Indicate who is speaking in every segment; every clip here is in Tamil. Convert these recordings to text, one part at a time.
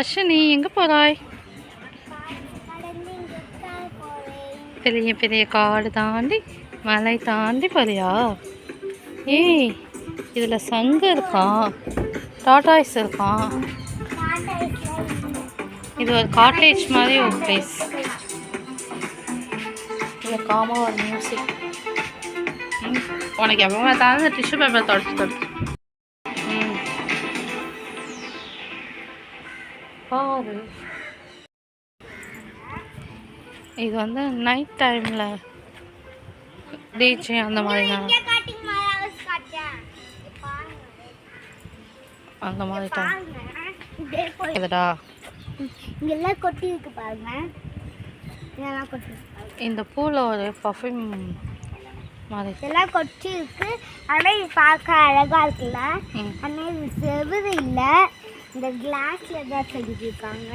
Speaker 1: அஸ்வினி எங்கே போகிறாய் பெரிய பெரிய காடு தாண்டி மலை தாண்டி போறியா? ஏய் இதில் சங்கு இருக்கான் டாட்டாய்ஸ் இருக்கான் இது ஒரு காட்டேஜ் மாதிரி ஒரு பிளேஸ் இதில் காமா ஒரு மியூசிக் உனக்கு எப்போ பார்த்தாலும் டிஷ்யூ பேப்பர் தொடச்சு தொடச்சு. பாரு இது வந்து நைட் டைமில் டிஜே அந்த மாதிரி தான். அந்த மாதிரி டைம் இதுடா
Speaker 2: இங்கெல்லாம் கொட்டி இருக்கு பாருங்க.
Speaker 1: இந்த பூவில் ஒரு பர்ஃப்யூம் மாதிரி.
Speaker 2: இதெல்லாம் கொட்டி இருக்கு. ஆனால் இது பார்க்க அழகா இருக்குல்ல. ஆனால் இது செவுரு இல்லை. இந்த கிளாஸ்ல தான் செஞ்சுருக்காங்க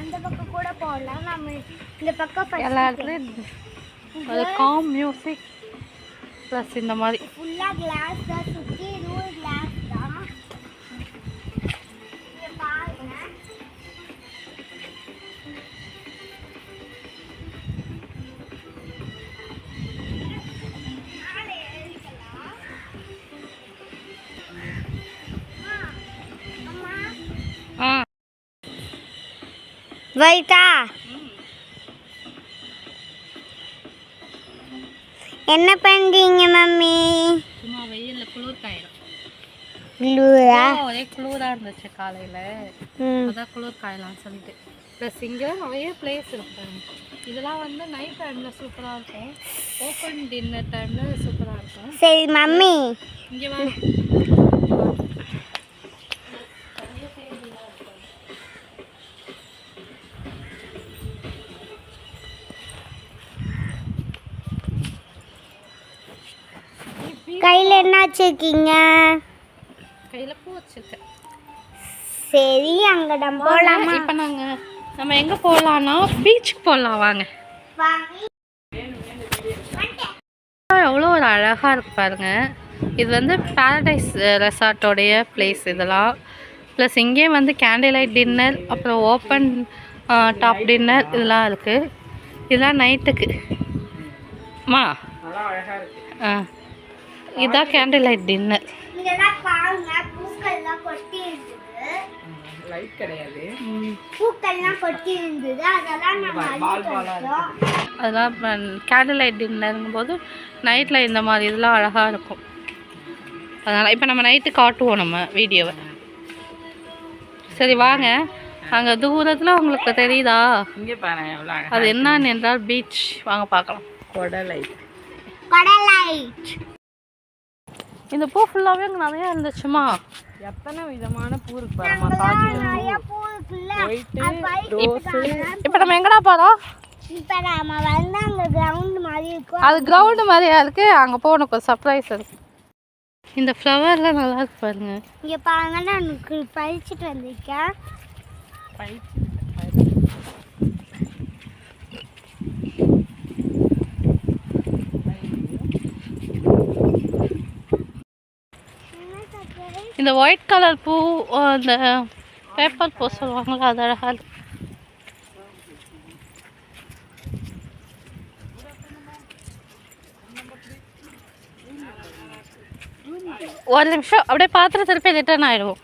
Speaker 2: அந்த பக்கம் கூட போடலாம். நம்ம இந்த பக்கம்
Speaker 1: எல்லா இடத்துலையும் காம் மியூசிக் ப்ளஸ் இந்த மாதிரி.
Speaker 2: ஃபுல்லாக கிளாஸ் தான் வைட்டா என்ன பண்றீங்க மம்மி?
Speaker 1: சும்மா வெயிலில் குளிர்? ஒரே குளிராக இருந்துச்சு காலையில். அதான் குளிர் காயலாம்னு சொல்லிட்டு. ப்ளஸ் இங்கே நிறைய பிளேஸ் இருக்கு. இதெல்லாம் வந்து நைட் டைமில் சூப்பராக இருக்கும். ஓப்பன் டின்னர் டைமில் சூப்பராக இருக்கும்.
Speaker 2: சரி மம்மி.
Speaker 1: இங்கே
Speaker 2: கையில் என்ன வச்சிருக்கீங்க
Speaker 1: கையில் பூ வச்சிருக்கேன்.
Speaker 2: சரி அங்கே நம்ம போகலாமா
Speaker 1: இப்போ நாங்கள் நம்ம எங்கே போகலான்னா பீச்சுக்கு போகலாம் வாங்க. எவ்வளோ ஒரு அழகாக இருக்கு பாருங்க. இது வந்து பாரடைஸ் ரெசார்ட்டோடைய பிளேஸ் இதெல்லாம். ப்ளஸ் இங்கேயே வந்து கேண்டில் லைட் டின்னர் அப்புறம் ஓப்பன் டாப் டின்னர் இதெல்லாம் இருக்குது இதெல்லாம் நைட்டுக்கு மா? ஆ. இதான் கேண்டில் லைட் டின்னர்
Speaker 2: அதெல்லாம்
Speaker 1: கேண்டில் லைட் டின்னருங்கும் போது நைட்டில் இந்த மாதிரி இதெல்லாம் அழகாக இருக்கும். அதனால் இப்போ நம்ம நைட்டு காட்டுவோம் நம்ம வீடியோவை. சரி வாங்க. அங்கே தூரத்தில் உங்களுக்கு தெரியுதா? அது என்னன்னு என்றால் பீச் வாங்க பார்க்கலாம்.
Speaker 3: குடலை
Speaker 2: கடலைட்
Speaker 1: இந்த பூ ஃபுல்லாகவே அங்கே நிறையா இருந்துச்சுமா.
Speaker 3: எத்தனை விதமான பூ இருக்கு பாருமா.
Speaker 1: இப்போ நம்ம எங்கடா போகிறோம் அது கிரவுண்டு மாதிரியா இருக்குது அங்கே போக உனக்கு ஒரு சர்ப்ரைஸ் இருக்கு. இந்த ஃப்ளவர்லாம் நல்லா இருக்கு பாருங்க.
Speaker 2: இங்க பாருங்க நான் பறிச்சுட்டு வந்திருக்கேன்.
Speaker 1: இந்த ஒயிட் கலர் பூ அந்த பேப்பர் பூ சொல்லுவாங்களா அது அழகாக ஒரு நிமிஷம் அப்படியே பாத்திரம் திருப்பி ரிட்டர்ன் ஆயிடுவோம்.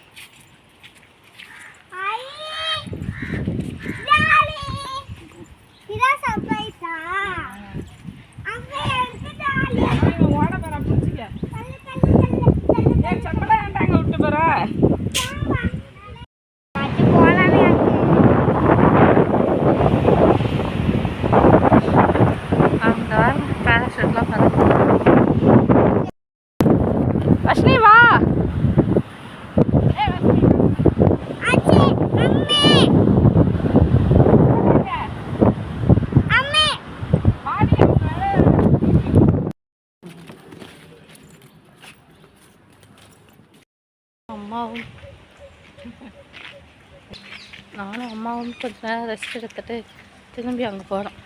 Speaker 1: அம்மாவும். நானும் அம்மாவும் கொஞ்ச நேரம் ரெஸ்ட் எடுத்துட்டு திரும்பி அங்கே போகிறோம்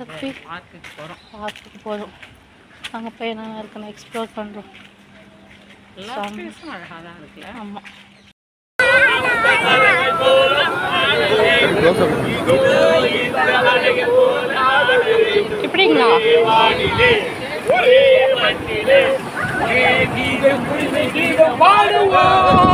Speaker 1: தப்பி
Speaker 3: பார்க்குக்கு போகிறோம்
Speaker 1: பார்த்துட்டு போகிறோம் அங்கே போய் என்னென்ன இருக்குன்னு எக்ஸ்ப்ளோர் பண்ணுறோம் அழகாக தான் இருக்குல்ல?
Speaker 3: ஆமாம் இப்படிங்களா? கீதம் குடிமை கீதம் பாடுவோம்